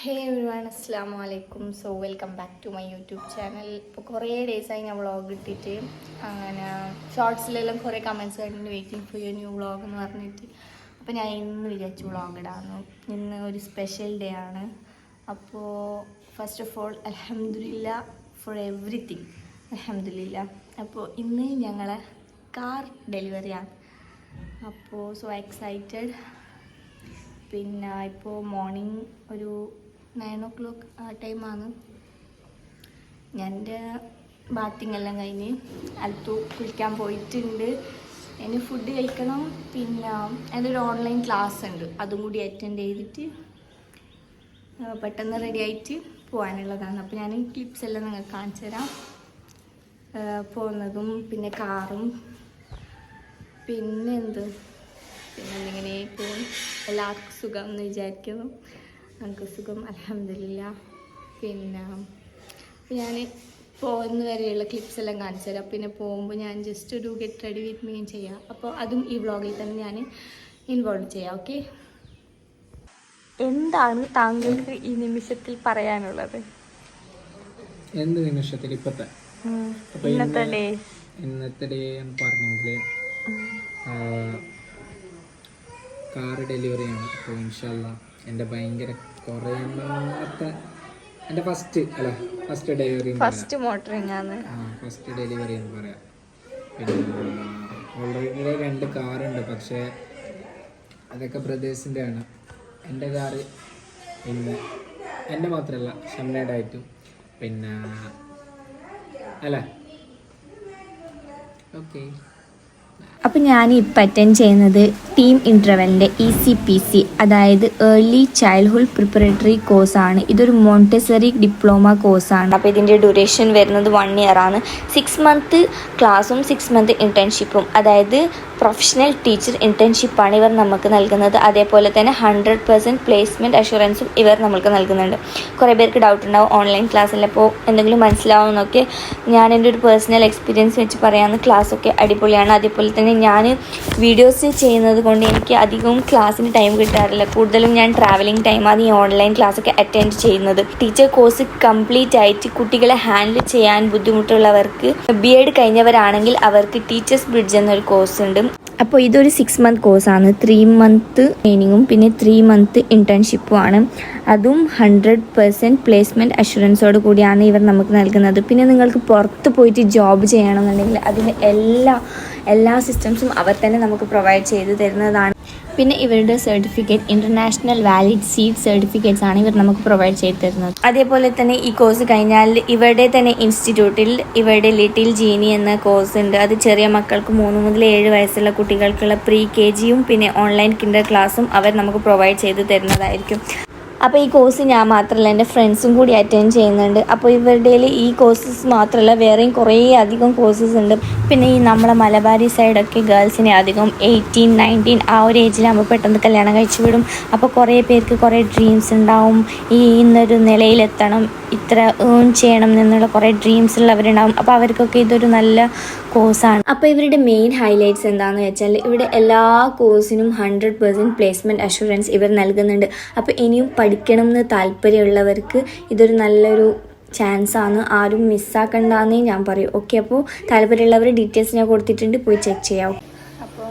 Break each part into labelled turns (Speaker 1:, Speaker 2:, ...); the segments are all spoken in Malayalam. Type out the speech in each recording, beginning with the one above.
Speaker 1: ഹേ എവരിവൺ അസ്സാം വലൈക്കും so welcome back to my YouTube channel ഇപ്പോൾ കുറേ ഡേയ്സായി ഞാൻ വ്ളോഗ് ഇട്ടിട്ട് അങ്ങനെ ഷോർട്സിലെല്ലാം കുറേ കമന്റ്സ് കണ്ടിട്ട് waiting for you new vlog എന്ന് പറഞ്ഞിട്ട്. അപ്പോൾ ഞാൻ ഇന്ന് വിചാരിച്ചു വ്ളോഗ് ഇടാമെന്നു ഇന്ന് ഒരു സ്പെഷ്യൽ ഡേ ആണ്. അപ്പോൾ ഫസ്റ്റ് ഓഫ് ഓൾ അലഹമില്ല ഫോർ എവറിത്തിങ് അലഹമില്ല അപ്പോൾ ഇന്ന് ഞങ്ങളെ കാർ ഡെലിവറിയാണ് അപ്പോൾ സോ എക്സൈറ്റഡ് പിന്നെ ഇപ്പോൾ മോർണിംഗ് ഒരു നയൻ ഓ ക്ലോക്ക് ആ ടൈമാണ് ഞാൻ എന്റെ ബാത്തിങ് എല്ലാം കഴിഞ്ഞ് അടുത്തു കുളിക്കാൻ പോയിട്ടുണ്ട്. ഇനി ഫുഡ് കഴിക്കണം. പിന്നെ എന്റെ ഒരു ഓൺലൈൻ ക്ലാസ് ഉണ്ട്. അതും കൂടി അറ്റൻഡ് ചെയ്തിട്ട് പെട്ടെന്ന് റെഡി ആയിട്ട് പോകാനുള്ളതാണ്. അപ്പോൾ ഞാൻ ക്ലിപ്സ് എല്ലാം നിങ്ങൾക്ക് കാണിച്ചു തരാം. പോകുന്നതും പിന്നെ കാറും പിന്നെ എന്ത്? പിന്നെ ഇങ്ങനെ പോകും എല്ലാവർക്കും സുഖം എന്ന് വിചാരിക്കുന്നു. നമുക്ക് സുഖം? അലഹമില്ല പിന്നെ ഞാൻ പോകുന്ന വരെയുള്ള ക്ലിപ്സ് എല്ലാം കാണിച്ചു തരാം. പിന്നെ പോകുമ്പോൾ ഞാൻ ജസ്റ്റ് ഒരു ഗെറ്റ് റെഡി വിത്ത് മീൻ ചെയ്യാം. അപ്പോൾ അതും ഈ വ്ളോഗിൽ തന്നെ ഞാൻ ഇൻവോൾവ് ചെയ്യാം ഓക്കെ എന്താണ് താങ്കൾക്ക് ഈ നിമിഷത്തിൽ പറയാനുള്ളത്?
Speaker 2: എന്ത് നിമിഷത്തിൽ? ഇപ്പത്തെ.
Speaker 1: ഇന്നത്തെ
Speaker 2: ഇന്ന്
Speaker 1: ഡേ.
Speaker 2: ഇന്നത്തെ ഡേ എന്ന് പറഞ്ഞെങ്കിൽ കാർ ഡെലിവറിയാണ് അപ്പോൾ ഇൻഷല്ല എന്റെ ഭയങ്കര കൊറേ എന്റെ എന്റെ ഫസ്റ്റ് അല്ല ഫസ്റ്റ് ഡെലിവറി
Speaker 1: ഫസ്റ്റ് മോട്ടറിങ് ആണ്.
Speaker 2: ഫസ്റ്റ് ഡെലിവറി എന്ന് പറയാം. പിന്നെ ഓൾറെഡി രണ്ട് കാറുണ്ട് പക്ഷേ അതൊക്കെ ബ്രദേഴ്സിന്റെ ആണ്. എന്റെ കാറ് പിന്നെ എന്റെ മാത്രമല്ല ഷംനയുടെ ആയിട്ടും. പിന്നെ അല്ല? ഓക്കെ
Speaker 1: അപ്പോൾ ഞാൻ ഇപ്പം അറ്റൻഡ് ചെയ്യുന്നത് ടീം ഇന്റർവെലിന്റെ ഇ സി പി സി അതായത് ഏർലി ചൈൽഡ്ഹുഡ് പ്രിപ്പറേറ്ററി കോഴ്സാണ് ഇതൊരു മോണ്ടെസറി ഡിപ്ലോമ കോഴ്സാണ് അപ്പോൾ ഇതിന്റെ ഡ്യൂറേഷൻ വരുന്നത് വൺ ഇയർ ആണ്. സിക്സ് മന്ത് ക്ലാസ്സും സിക്സ് മന്ത് ഇന്റേൺഷിപ്പും അതായത് പ്രൊഫഷണൽ ടീച്ചർ ഇന്റേൺഷിപ്പാണ് ഇവർ നമുക്ക് നൽകുന്നത്. അതേപോലെ തന്നെ ഹൺഡ്രഡ് പെർസെന്റ് പ്ലേസ്മെന്റ് അഷുറൻസും ഇവർ നമുക്ക് നൽകുന്നുണ്ട്. കുറേ പേർക്ക് ഡൗട്ട് ഉണ്ടാവും ഓൺലൈൻ ക്ലാസ്സിലപ്പോൾ എന്തെങ്കിലും മനസ്സിലാവുമെന്നൊക്കെ ഞാൻ എന്റെ ഒരു പേഴ്സണൽ എക്സ്പീരിയൻസ് വെച്ച് പറയാവുന്ന ക്ലാസ്സൊക്കെ അടിപൊളിയാണ്. അതേപോലെ തന്നെ ഞാൻ വീഡിയോസ് ചെയ്യുന്നത് കൊണ്ട് എനിക്ക് അധികവും ക്ലാസ്സിന് ടൈം കിട്ടാറില്ല. കൂടുതലും ഞാൻ ട്രാവലിംഗ് ടൈമാണ് ഈ ഓൺലൈൻ ക്ലാസ്സൊക്കെ അറ്റൻഡ് ചെയ്യുന്നത്. ടീച്ചർ കോഴ്സ് കംപ്ലീറ്റ് ആയിട്ട് കുട്ടികളെ ഹാൻഡിൽ ചെയ്യാൻ ബുദ്ധിമുട്ടുള്ളവർക്ക് ബി എഡ് കഴിഞ്ഞവരാണെങ്കിൽ അവർക്ക് ടീച്ചേഴ്സ് ബ്രിഡ്ജ് എന്നൊരു കോഴ്സ് ഉണ്ട്. അപ്പോൾ ഇതൊരു സിക്സ് മന്ത് കോഴ്സാണ് ത്രീ മന്ത് ട്രെയിനിങ്ങും പിന്നെ ത്രീ മന്ത് ഇന്റേൺഷിപ്പും ആണ്. അതും ഹൺഡ്രഡ് പെർസെന്റ് പ്ലേസ്മെന്റ് അഷുറൻസോട് കൂടിയാണ് ഇവർ നമുക്ക് നൽകുന്നത്. പിന്നെ നിങ്ങൾക്ക് പുറത്ത് പോയിട്ട് ജോബ് ചെയ്യണമെന്നുണ്ടെങ്കിൽ അതിന് എല്ലാ എല്ലാ സിസ്റ്റംസും അവർ തന്നെ നമുക്ക് പ്രൊവൈഡ് ചെയ്ത് തരുന്നതാണ്. പിന്നെ ഇവരുടെ certificate international valid seat certificates ആണ് ഇവർ നമുക്ക് പ്രൊവൈഡ് ചെയ്ത് തരുന്നത്. അതേപോലെ തന്നെ ഈ കോഴ്സ് കഴിഞ്ഞാൽ ഇവരുടെ തന്നെ ഇൻസ്റ്റിറ്റ്യൂട്ടിൽ ഇവരുടെ ലിറ്റിൽ ജീനി എന്ന കോഴ്സ് ഉണ്ട്. അത് ചെറിയ മക്കൾക്ക് മൂന്ന് മുതൽ ഏഴ് വയസ്സുള്ള കുട്ടികൾക്കുള്ള പ്രീ കെ ജിയും പിന്നെ ഓൺലൈൻ കിൻഡർ ക്ലാസ്സും അവർ നമുക്ക് പ്രൊവൈഡ് ചെയ്ത് തരുന്നതായിരിക്കും. അപ്പോൾ ഈ കോഴ്സ് ഞാൻ മാത്രമല്ല എന്റെ ഫ്രണ്ട്സും കൂടി അറ്റൻഡ് ചെയ്യുന്നുണ്ട്. അപ്പോൾ ഇവരുടെ ഈ കോഴ്സസ് മാത്രമല്ല വേറെയും കുറേ അധികം കോഴ്സസ് ഉണ്ട്. പിന്നെ ഈ നമ്മളെ മലബാരി സൈഡൊക്കെ ഗേൾസിനെ അധികം എയ്റ്റീൻ നയന്റീൻ ആ ഒരു ഏജിലാകുമ്പോൾ പെട്ടെന്ന് കല്യാണം കഴിച്ചു വിടും. അപ്പോൾ കുറേ പേർക്ക് കുറേ ഡ്രീംസ് ഉണ്ടാവും. ഈ ഇന്നൊരു നിലയിലെത്തണം ഇത്ര ഏൺ ചെയ്യണം എന്നുള്ള കുറേ ഡ്രീംസ് ഉള്ളവരുണ്ടാവും. അപ്പോൾ അവർക്കൊക്കെ ഇതൊരു നല്ല കോഴ്സാണ് അപ്പോൾ ഇവരുടെ മെയിൻ ഹൈലൈറ്റ്സ് എന്താണെന്ന് വെച്ചാൽ ഇവിടെ എല്ലാ കോഴ്സിനും ഹൺഡ്രഡ് പെർസെന്റ് പ്ലേസ്മെന്റ് അഷുറൻസ് ഇവർ നൽകുന്നുണ്ട്. അപ്പോൾ ഇനിയും പഠിക്കണം എന്ന് താല്പര്യമുള്ളവർക്ക് ഇതൊരു നല്ലൊരു ചാൻസ് ആണ്. ആരും മിസ്സാക്കണ്ടെന്നേ ഞാൻ പറയും. ഓക്കെ അപ്പോൾ താല്പര്യമുള്ളവർ ഡീറ്റെയിൽസ് ഞാൻ കൊടുത്തിട്ടുണ്ട്. പോയി ചെക്ക് ചെയ്യാം അപ്പോൾ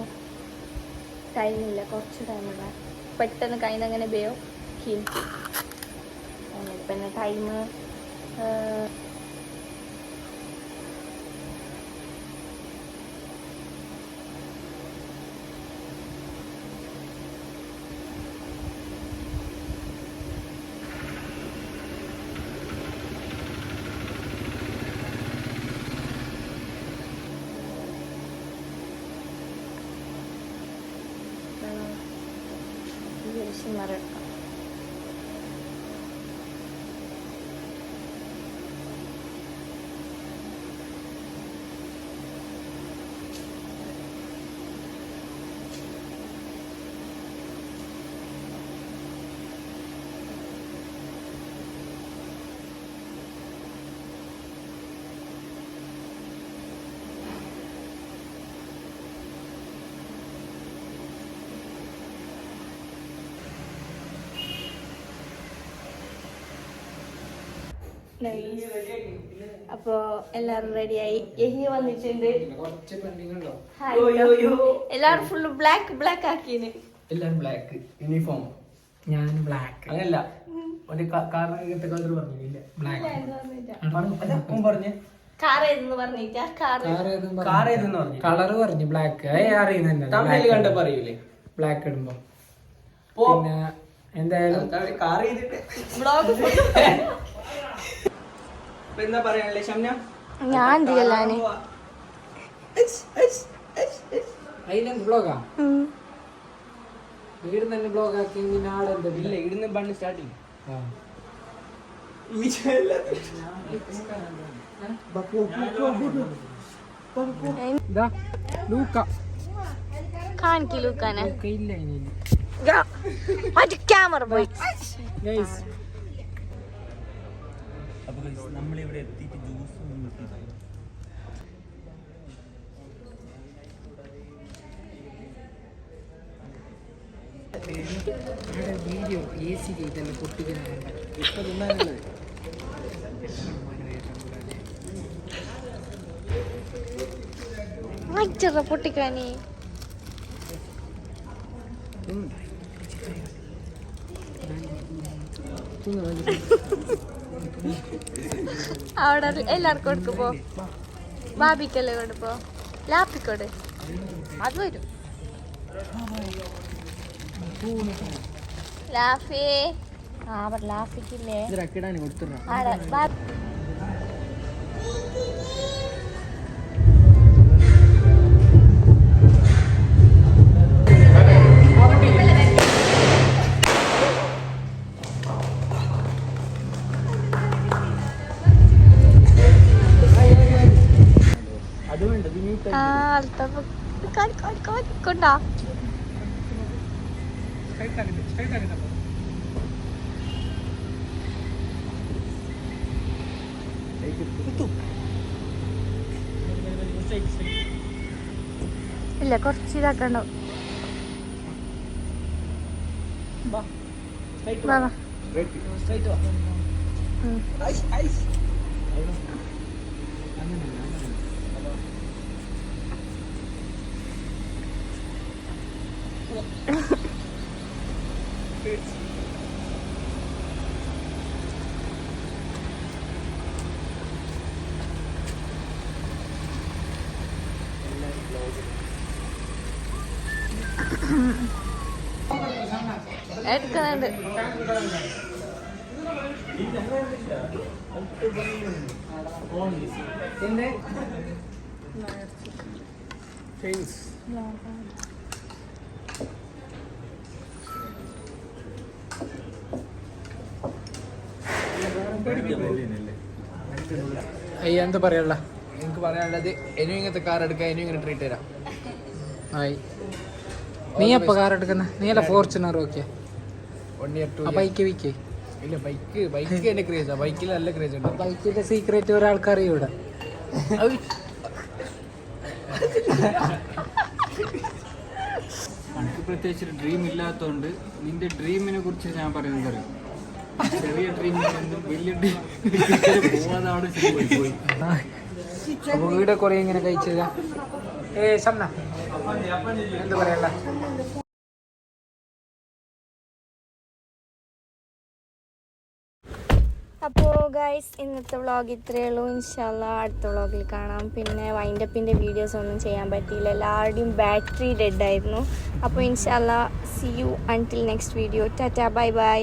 Speaker 1: ടൈമില്ല കുറച്ച് ടൈമില്ല പെട്ടെന്ന് കയ്യിൽ നിന്ന് അങ്ങനെ ബേയോ പിന്നെ ടൈം letter അപ്പോ എല്ലാരും റെഡിയായി എഹി വന്നിട്ടുണ്ട്.
Speaker 2: കുറച്ച് പെൻഡിങ് ഉണ്ടോ
Speaker 1: എല്ലാരും ഫുള്ള് ബ്ലാക്ക് ബ്ലാക്ക് ആക്കിന്.
Speaker 3: എല്ലാരും ബ്ലാക്ക് യൂണിഫോം
Speaker 2: ഞാൻ ബ്ലാക്ക്
Speaker 3: അല്ല ഒരു കാരണം ഇങ്ങനത്തെ കളർ പറഞ്ഞില്ല?
Speaker 2: ബ്ലാക്ക്
Speaker 3: പറഞ്ഞ്
Speaker 1: കാർ ഏതെന്ന് പറഞ്ഞിട്ടാ കാർ
Speaker 3: കാർ ഏതെന്ന് പറഞ്ഞു
Speaker 2: കളറ് പറഞ്ഞു ബ്ലാക്ക് അറിയുന്നുണ്ട്
Speaker 3: തമിഴിൽ കണ്ട പറയൂലേ?
Speaker 2: ബ്ലാക്ക് ഇടുമ്പോ.
Speaker 3: പോ.
Speaker 2: പിന്നെ എന്തായാലും
Speaker 3: കാർ ചെയ്തിട്ട്
Speaker 1: ബ്ലോഗ്
Speaker 3: ഇപ്പൊ എന്താ പറയാനല്ലേ ഷംന
Speaker 1: ഞാൻ
Speaker 2: ബ്ലോഗാ വീട് തന്നെ ബ്ലോഗ് ആക്കിയെങ്കിൽ നാളെ എന്താ
Speaker 3: ഇല്ല ഇവിടുന്ന് ബണ്ണ് സ്റ്റാർട്ട് ചെയ്യും
Speaker 2: ആ. ഇതാ ലൂക്ക
Speaker 1: കാണിക്ക് ലൂക്കാനെ
Speaker 2: ലൂക്ക ഇല്ല ഇനി
Speaker 1: മറ്റേ ക്യാമറ പോയി
Speaker 2: ഗൈസ്
Speaker 4: നമ്മളിവിടെ എത്തിയിട്ട് ജ്യൂസ്
Speaker 2: വീഡിയോ എ സി ചെയ്തല്ല പൊട്ടിക്കുന്നുണ്ട്
Speaker 3: ഇപ്പൊ
Speaker 1: പൊട്ടിക്കാനേ. അവിടെ എല്ലാവർക്കും കൊടുക്കുമ്പോ ബാബിക്കല്ലേ കൊടുപ്പോ ലാപ്പിക്കോട്. അത് വരും. ലാഫി. ആ ലാഫിക്കില്ലേ?
Speaker 2: ഇത്
Speaker 1: കൊണ്ടാ ഇല്ല കുറച്ച് ഇതാക്കണ്ടോ? വാ, എടുക്കുന്നുണ്ട്.
Speaker 2: അയ്യ എന്താ പറയാനുള്ള?
Speaker 3: എനിക്ക് പറയാനുള്ളത് ഇനിയും ഇങ്ങനത്തെ കാർ എടുക്കാൻ ഇനിയും ഇങ്ങനെ ട്രീറ്റ് തരാം.
Speaker 2: ആയി നീ എപ്പോ കാർ എടുക്കുന്ന? നീ അല്ല ഫോർച്യൂണർ ഓക്കെ ബൈക്ക് വിക്കേ.
Speaker 3: ഇല്ല ബൈക്ക് ബൈക്ക് എന്റെ ക്രേസാ ബൈക്കിൽ നല്ല ക്രേസ് ഉണ്ട്.
Speaker 2: ബൈക്കിന്റെ സീക്രറ്റ് ഒരാൾക്ക് അറിയൂടെ ഇവിടെ.
Speaker 4: എനിക്ക് പ്രത്യേകിച്ച് ഒരു ഡ്രീം ഇല്ലാത്തതുകൊണ്ട് നിന്റെ ഡ്രീമിനെ കുറിച്ച് ഞാൻ പറയുന്നത് അറിയാം? ചെറിയ ഡ്രീമിൽ വലിയ ഡ്രീം പോവാതെ അവിടെ പോയി പോയി.
Speaker 2: അപ്പൊ വീട് കുറെ ഇങ്ങനെ കഴിച്ചില്ല ഏ ഷംന
Speaker 1: അപ്പോൾ ഗൈസ് ഇന്നത്തെ വ്ളോഗ് ഇത്രയേ ഉള്ളൂ. ഇൻഷാല്ല അടുത്ത വ്ളോഗിൽ കാണാം. പിന്നെ വൈൻഡപ്പിന്റെ വീഡിയോസ് ഒന്നും ചെയ്യാൻ പറ്റിയില്ല. എല്ലാവരുടെയും ബാറ്ററി ഡെഡ് ആയിരുന്നു. അപ്പോൾ ഇൻഷാല്ല see you until next video tata bye bye